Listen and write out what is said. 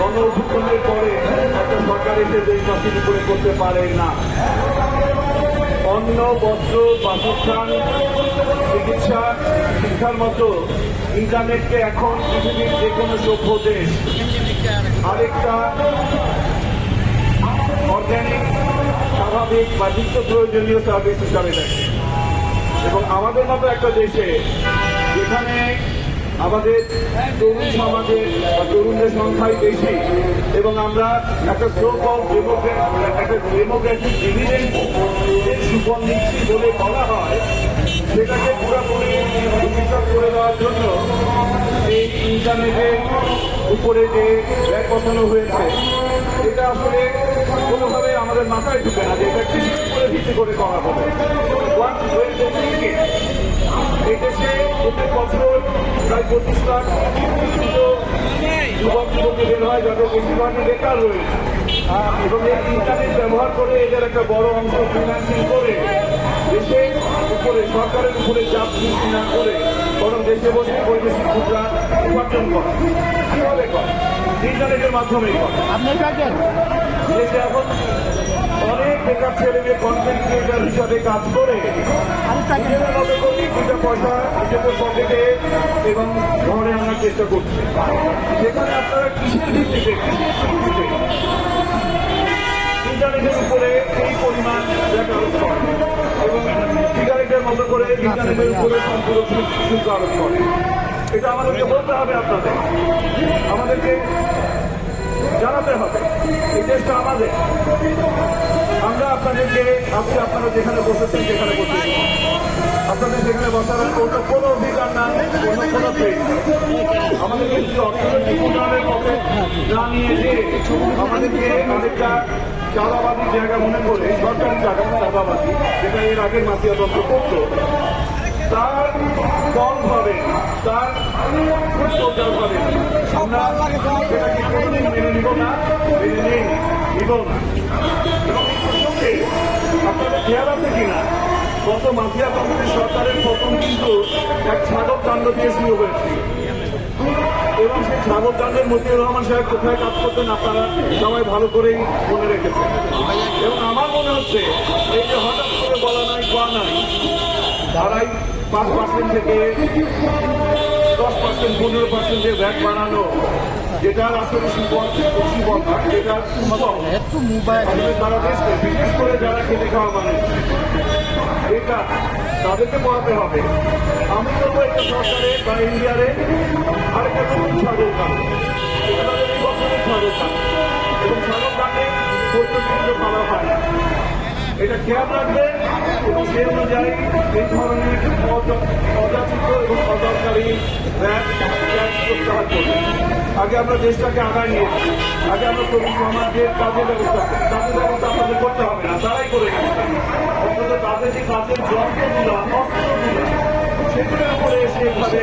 গণ অভ্যুত্থানের অন্ন, বস্ত্র, বাসস্থান, চিকিৎসা, শিক্ষার মতো ইন্টারনেটকে এখন পৃথিবীর যে কোনো সভ্য দেশ আরেকটা অর্গ্যানিক স্বাভাবিক বা নিত্য প্রয়োজনীয় সার্ভিস হিসাবে দেখে। এবং আমাদের মতো একটা দেশে আমাদের তরুণ সমাজের বা তরুণদের সংখ্যাই বেশি। এবং আমরা একটা সো কল একটা ডেমোক্রেটিক ডিভিডেন্ট সুফল নিচ্ছি বলে বলা হয়। সেটাকে পুরোপুরি বিশ্বাস করে দেওয়ার জন্য এই ইন্টারনেটের উপরে যে ব্যাগ বসানো হয়েছে, এটা আসলে কোনোভাবে আমাদের মাথায় ঢুকে না যে এটা কৃষির উপরে ভিত্তি করে করা হবে। What will the thinking? প্রত্যেক বছর প্রায় পঁচিশ লাখ যুবক যুবতী বের হয় যাদের বেশিরভাগই বেকার রয়েছে এবং এই ইন্টারনেট ব্যবহার করে এদের একটা বড় অংশ ফিনান্সিং করে। দেশের উপরে সরকারের উপরে চাপ সৃষ্টি না করে বরং দেশে বসে বৈদেশিক মুদ্রা উপার্জন করে। কীভাবে করে? ইন্টারনেটের মাধ্যমেই করে আপনি কাটেন দেশে এখন অনেক বেকার ছেলে মেয়ে কন্টেন্ট ক্রিয়েটার হিসাবে কাজ করে নিজেদের মতো করে দুটা পয়সা নিজেদের পকেটে এবং ঘরে আনার চেষ্টা করছে। সেখানে আপনারা কিসের ভিত্তিতে কিসের ভিত্তিতে ইন্টারনেটের উপরে এই পরিমাণ এবং সিগারেটের মতো করে ইন্টারনেটের উপরে সম্পূর্ণ শুল্ক আরোপ করে এটা আমাদেরকে বলতে হবে আপনাদের। আমাদেরকে জানাতে হবে। এই দেশটা আমাদের। আমরা আপনাদেরকে, আপনি আপনারা যেখানে বসেছেন যেখানে বসেছেন আপনাদের যেখানে বসার কোনো কোনো অধিকার না, কোনো কোনো না নিয়ে যেয়ে আমাদেরকে অনেকটা চাঁদাবাদী জায়গা মনে করে, সরকারি জায়গা চাঁদাবাদী যেটা এর আগের মাফিয়া তন্ত্র করত, তার ফল হবে, তার আমরা সেটাকে কোনোদিন মেনে নিব না মেনে নিব না আপনাদের খেয়াল আছে কিনা গত মাফিয়া কমিটির সরকারের প্রথম কিন্তু এক ছাগল কাণ্ড দিয়ে শুরু হয়েছে এবং সেই ছাগল কাণ্ডের মতিউর রহমান সাহেব কোথায় কাজ করতেন আপনারা সবাই ভালো করেই মনে রেখেছেন এবং আমার মনে হচ্ছে এই যে হঠাৎ করে বলা নাই কোয়া নাই তারাই পাঁচ পার্সেন্ট থেকে দশ পার্সেন্ট, পনেরো পার্সেন্টের ভ্যাট বাড়ানো যেটার আসলে সুফল না মোবাইল আমাদের দেশকে বিশেষ করে যারা খেতে খাওয়া মানুষ, এটা তাদেরকে পড়াতে হবে। আমি বলব এটা সরকারে বা ইন্ডিয়ারে আরেকটা তাদের এই বছরের এবং কানে পরিস্থিতি ভালো হয়। এটা খেয়াল রাখবেন এবং সেই অনুযায়ী এই ধরনের আগে আমরা দেশটাকে আগায় নিয়ে আগে আমরা তরুণ সমাজের কাজের ব্যবস্থা কাজের ব্যবস্থা আমাদের করতে হবে না, তারাই করে অন্তত তাদের যে কাজের যন্ত্রগুলো, অস্ত্রগুলো, সেগুলোর উপরে এসে এভাবে